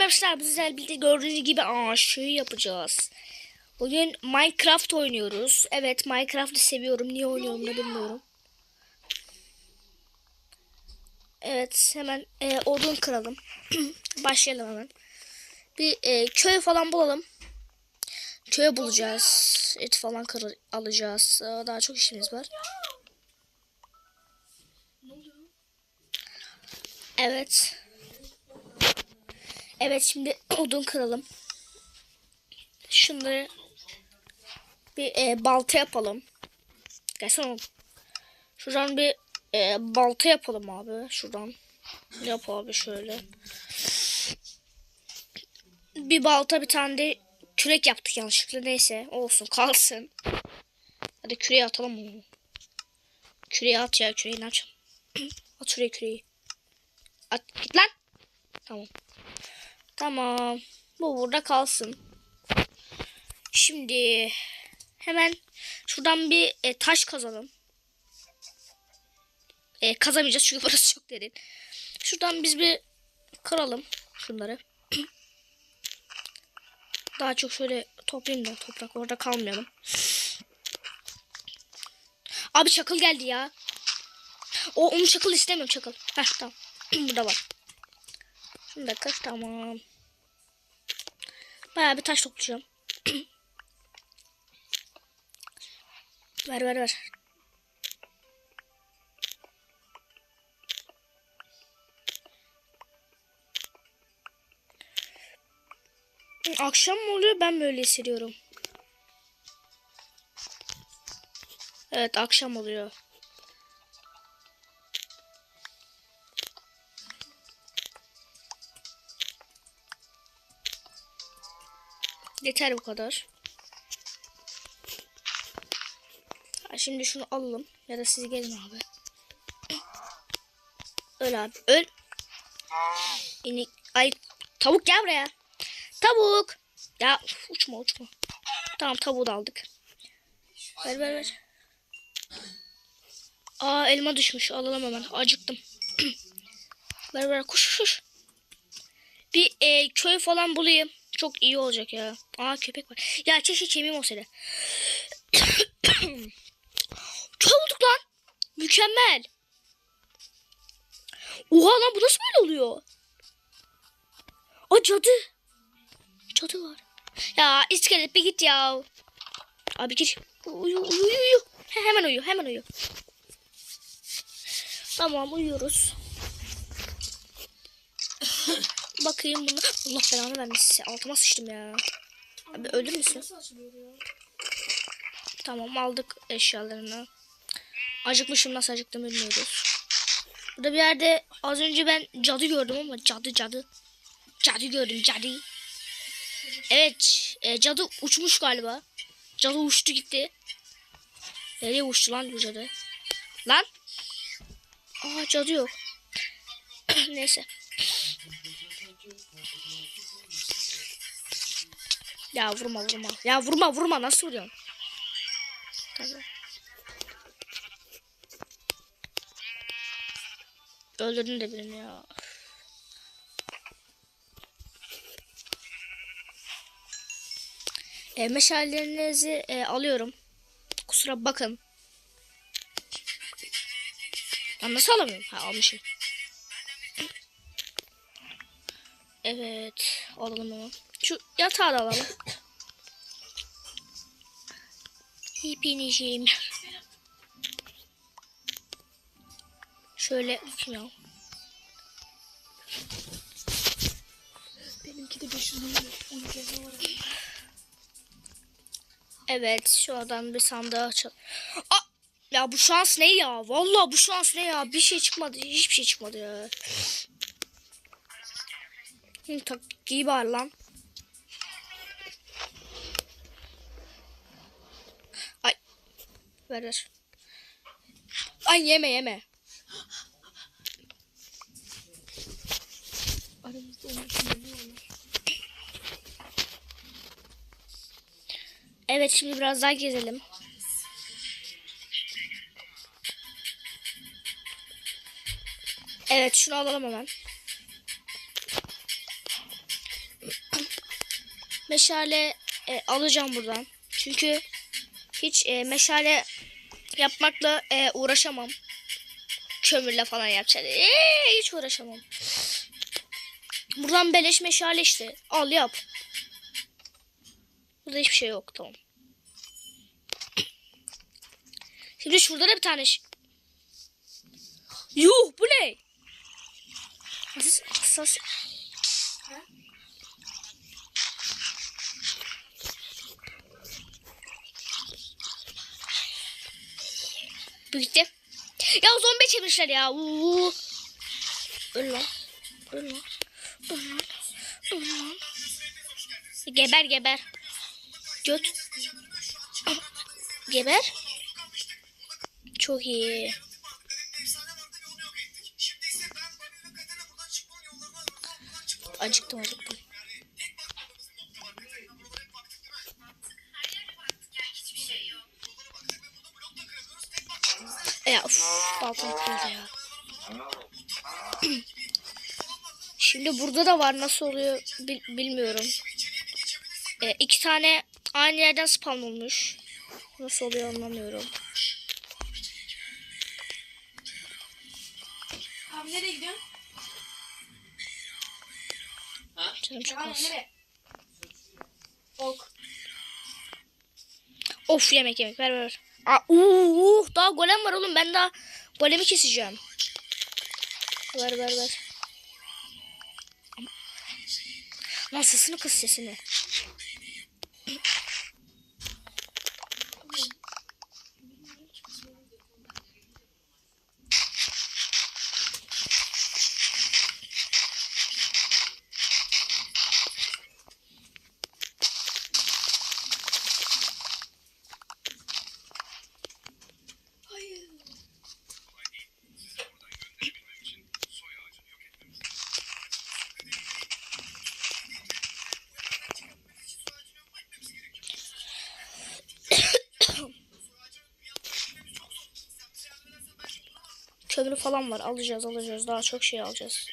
arkadaşlar bu güzel birlikte gördüğünüz gibi aa şey yapacağız. Bugün Minecraft oynuyoruz. Evet Minecraft'ı seviyorum. Niye oynuyorum da bilmiyorum. Evet hemen e, odun kıralım. Başlayalım hemen. Bir e, köy falan bulalım. Köy bulacağız. Et falan alacağız. Daha çok işimiz var. Evet. Evet şimdi odun kıralım. Şunları bir e, balta yapalım. Gelsene oğlum. Şuradan bir e, balta yapalım abi. Şuradan. Yap abi şöyle. Bir balta bir tane de kürek yaptık yanlışlıkla. Neyse olsun kalsın. Hadi küreği atalım onu. Küreği at ya küreği ne at şuraya küreği. At git lan. Tamam. Tamam. Bu burada kalsın. Şimdi hemen şuradan bir e, taş kazalım. E, kazamayacağız çünkü burası çok derin. Şuradan biz bir kıralım şunları. Daha çok şöyle toplayayım da toprak orada kalmayalım. Abi çakıl geldi ya. O onu çakıl istemiyorum çakıl. Heh tamam. Burada var. Şimdi dakika tamam. Bayağı bir taş toplayacağım. ver ver ver. Akşam mı oluyor ben böyle hissediyorum. Evet akşam oluyor. Yeter bu kadar. Ha, şimdi şunu alalım. Ya da siz gelin abi. Öl abi. Öl. İnek. Ay tavuk gel buraya. Tavuk. Ya uçma uçma. Tamam tavuğu da aldık. Ver ver ver. Aa elma düşmüş. Alalım hemen. Acıktım. ver ver kuş kuş. Bir e, köy falan bulayım. Çok iyi olacak ya. Aa köpek var. Ya çeşit çemeyim o sene. köy bulduk lan. Mükemmel. Oha lan bu nasıl böyle oluyor? Aa cadı. Cadı var. Ya iskelet bir git ya. Abi git. Uyu uyu uyu. uyu. He, hemen uyu hemen uyu. Tamam uyuyoruz. Bakayım bunu. Allah belanı vermesin. Altıma sıçtım ya. Abi ölür müsün? Tamam aldık eşyalarını. Acıkmışım nasıl acıktım bilmiyoruz. Burada bir yerde az önce ben cadı gördüm ama cadı cadı. Cadı gördüm cadı. Evet e, cadı uçmuş galiba. Cadı uçtu gitti. Nereye uçtu lan bu cadı? Lan. Aa cadı yok. Neyse. Ya vurma vurma. Ya vurma vurma nasıl vuruyorsun? Tabii. Öldürdün de birini ya. E, meşallerinizi e, alıyorum. Kusura bakın. Ben nasıl alamıyorum? Ha almışım. Evet. Alalım onu. Şu yatağı da alalım. Hepinizim. Şöyle ya. Benimki de 500 milyon. 12 yazı var. Evet şuradan bir sandığı açalım. Aa, ya bu şans ne ya? Vallahi bu şans ne ya? Bir şey çıkmadı. Hiçbir şey çıkmadı ya. Hı, tak giy bari lan. Ver ver. Ay yeme yeme. Aramızda 12 milyon var. Evet şimdi biraz daha gezelim. Evet şunu alalım hemen. meşale e, alacağım buradan. Çünkü hiç e, meşale yapmakla e, uğraşamam. Kömürle falan yapacağım. E, hiç uğraşamam. Buradan beleş meşale işte. Al yap. Burada hiçbir şey yok tamam. Şimdi şurada da bir tane ş- Yuh bu ne? Hassas, gitti. Ya zombi çevirmişler ya. Uuu. Öl lan. Öl lan. Öl lan. Öl lan. Geber geber. Göt. Geber. Çok iyi. Acıktım acıktım. Ya uf, baltam kırıldı ya. Şimdi burada da var nasıl oluyor bil- bilmiyorum. E, iki tane aynı yerden spawn olmuş. Nasıl oluyor anlamıyorum. Abi nereye gidiyorsun? Canım çok Abi az. nereye? Ok. Of yemek yemek ver ver. Aa, uh, uh, daha golem var oğlum ben daha golemi keseceğim. Ver ver ver. Lan sesini kız sesini. Kömürü falan var alacağız alacağız daha çok şey alacağız.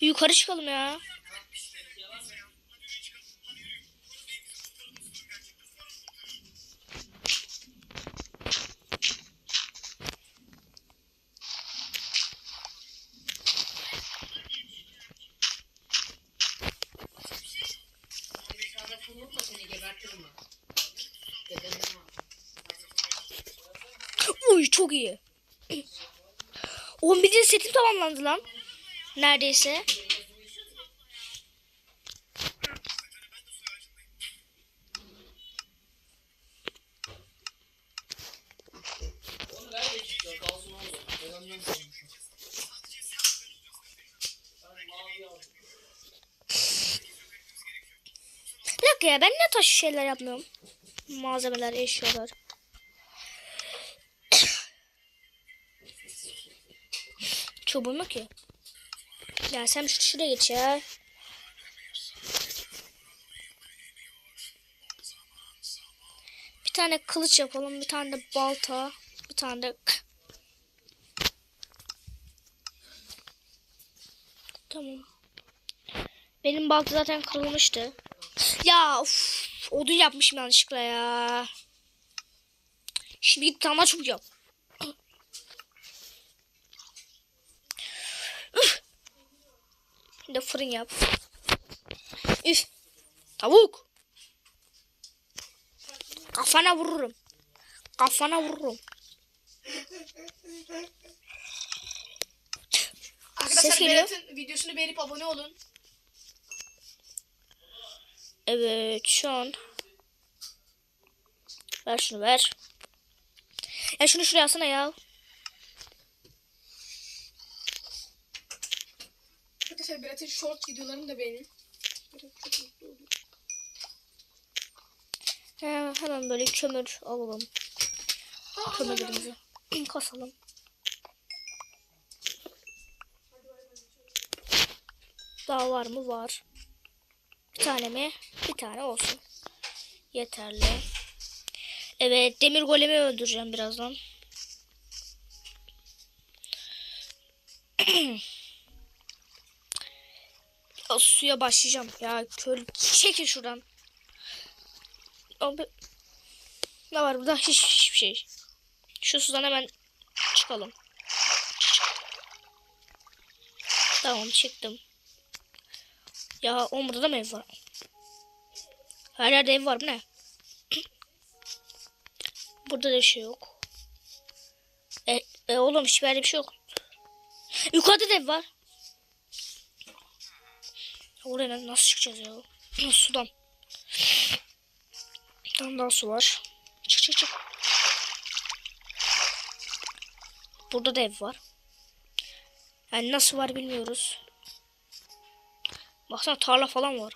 Yukarı çıkalım ya. Çok iyi. 11. setim tamamlandı lan. Neredeyse. Bir ya ben ne taş şeyler yapmıyorum. Malzemeler, eşyalar. Çubuğun mu ki? Ya sen şu şuraya geç ya. Bir tane kılıç yapalım, bir tane de balta, bir tane de Tamam. Benim balta zaten kırılmıştı. Ya uf, odun yapmışım yanlışlıkla ya. Şimdi git tane çubuk yap. De fırın yap. Üf. Tavuk. Kafana vururum. Kafana vururum. Arkadaşlar. Berat'ın videosunu beğenip abone olun. Evet şu an. Ver şunu ver. Ya şunu şuraya alsana ya. Arkadaşlar Berat'ın short videolarını da beğenin. He, hemen böyle kömür alalım. Kömürlerimizi kasalım. Daha var mı? Var. Bir tane mi? Bir tane olsun. Yeterli. Evet demir golemi öldüreceğim birazdan. Suya başlayacağım. Ya köl çekin şuradan. Abi. Ne var burada? Hiç, hiçbir şey. Şu sudan hemen çıkalım. Tamam çıktım. Ya oğlum burada da mı ev var? Her yerde ev var bu ne? Burada da bir şey yok. E, e oğlum hiçbir yerde bir şey yok. Yukarıda da ev var. Oraya nasıl çıkacağız ya? Sudan. Bir tane daha su var. Çık çık çık. Burada da ev var. Yani nasıl var bilmiyoruz. Baksana tarla falan var.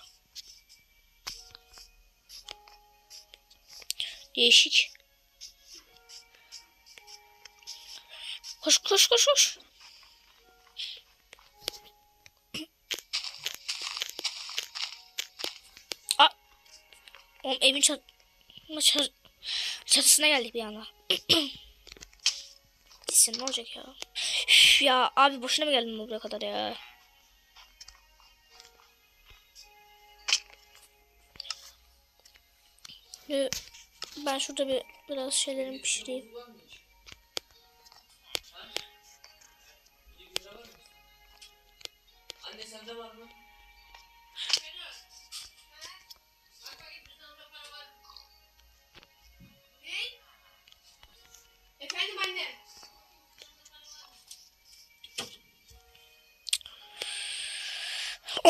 Değişik. Koş koş koş koş. Oğlum evin çat çat çatısına geldik bir anda. Gitsin ne olacak ya? Üf ya abi boşuna mı geldim buraya kadar ya? Ee, Ben şurada bir biraz şeylerimi pişireyim.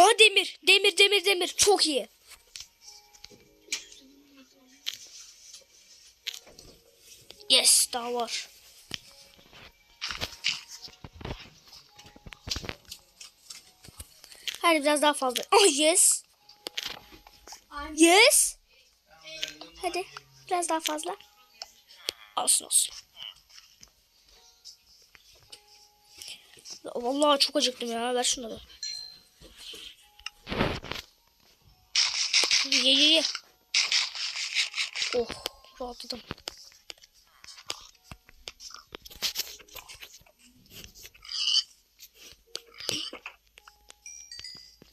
Aa demir, demir, demir, demir. Çok iyi. Yes, daha var. Hadi biraz daha fazla. Oh yes. Yes. Hadi biraz daha fazla. Olsun olsun. Vallahi çok acıktım ya. Ver şunları. Ye ye ye. Oh rahatladım.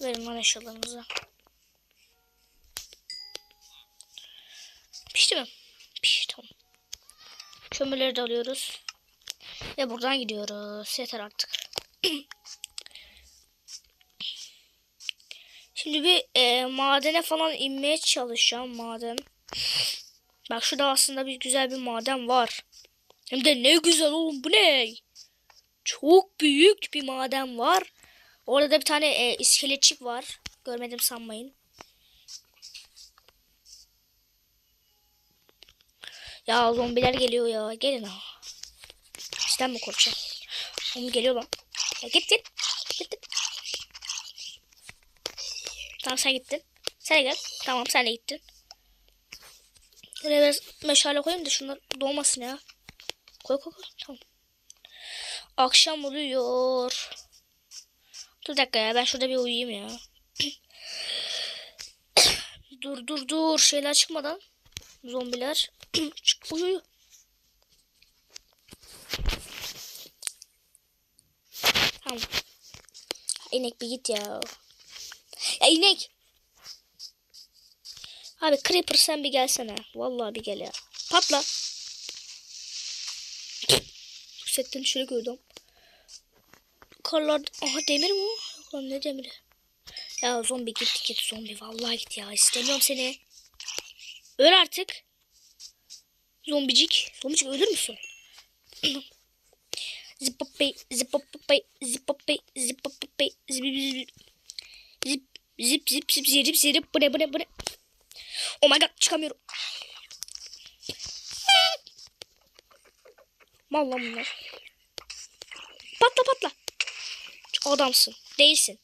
Verin bana eşyalarınızı. Pişti mi? Pişti tamam. Kömürleri de alıyoruz. Ve buradan gidiyoruz. Yeter artık. Şimdi bir e, madene falan inmeye çalışacağım maden. Bak şurada aslında bir güzel bir maden var. Hem de ne güzel oğlum bu ne? Çok büyük bir maden var. Orada da bir tane e, iskeletçik var. Görmedim sanmayın. Ya zombiler geliyor ya. Gelin ha. Sizden mi korkacağım? Oğlum geliyor lan. Ya git git. Git git. Tamam sen gittin. Sen gel. Tamam sen de gittin. Buraya biraz meşale koyayım da şunlar doğmasın ya. Koy koy koy. Tamam. Akşam oluyor. Dur dakika ya ben şurada bir uyuyayım ya. dur dur dur şeyler çıkmadan. Zombiler. Çık uyu uyu. Tamam. İnek bir git ya. Ya inek. Abi Creeper sen bir gelsene. Vallahi bir gel ya. Patla. Yüksekten şöyle gördüm. Karlar... Aha demir mi o? Lan ne demiri? Ya zombi git git zombi. Vallahi git ya. İstemiyorum seni. Öl artık. Zombicik. Zombicik ölür müsün? Zipopey, zipopey, zip zip zip zip zip zip bu ne bu ne bu ne? Oh my god çıkamıyorum. Mal lan bunlar. Patla patla. Adamsın. Değilsin.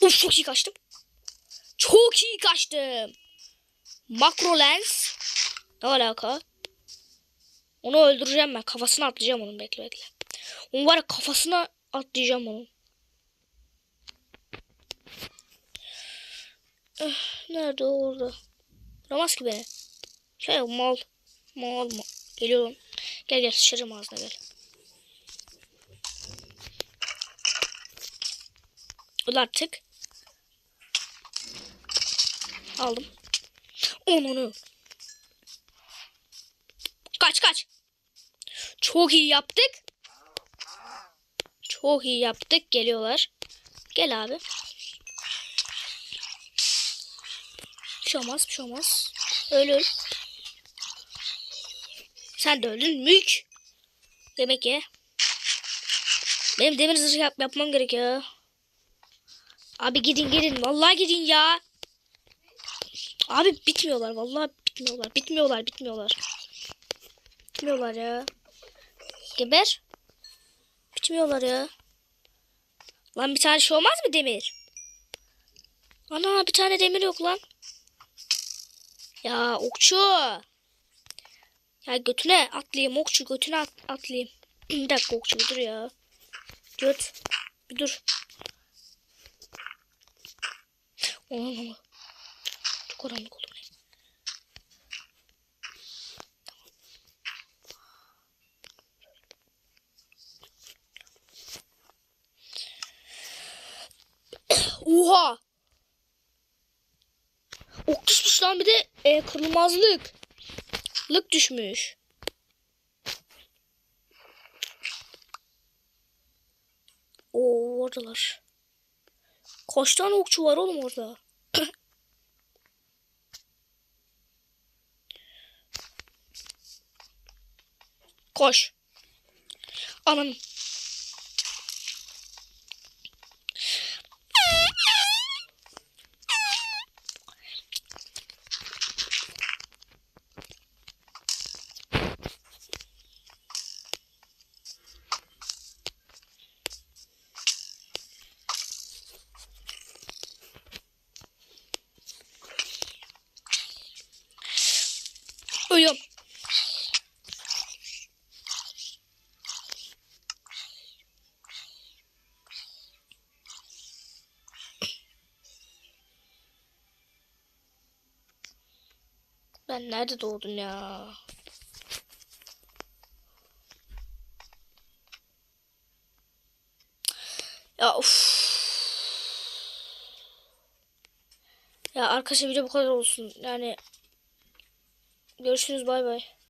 Uf çok iyi kaçtım. Çok iyi kaçtım. Makro lens. Ne alaka? Onu öldüreceğim ben. Kafasına atlayacağım onun. Bekle bekle. Onun var ya kafasına atlayacağım onun. Eh, nerede orada? Vuramaz ki beni. Şey mal. Mal mal. Geliyorum. Gel gel sıçarım ağzına gel. Öl artık. Aldım. Onunu. Kaç kaç. Çok iyi yaptık. Çok iyi yaptık. Geliyorlar. Gel abi. Bir şey olmaz, bir şey olmaz. Öl öl. Sen de öldün mülk. Demek ki. Benim demir zırh yap yapmam gerekiyor. Abi gidin gidin. Vallahi gidin ya. Abi bitmiyorlar. Vallahi bitmiyorlar. Bitmiyorlar. Bitmiyorlar. Bitmiyorlar ya. Geber. Bitmiyorlar ya. Lan bir tane şey olmaz mı demir? Ana bir tane demir yok lan. Ya okçu. Ya götüne atlayayım okçu götüne at, atlayayım. bir dakika okçu bir dur ya. Göt. Bir dur. Aman aman. Çok karanlık oldu. Oha. Ok düşmüş lan bir de e, kırılmazlık. Lık düşmüş. Oo oradalar. Kaç tane okçu var oğlum orada? Koş. Anam. Ölüyorum. Ben nerede doğdum ya? Ya of. Ya arkadaşlar video bu kadar olsun. Yani görüşürüz bay bay.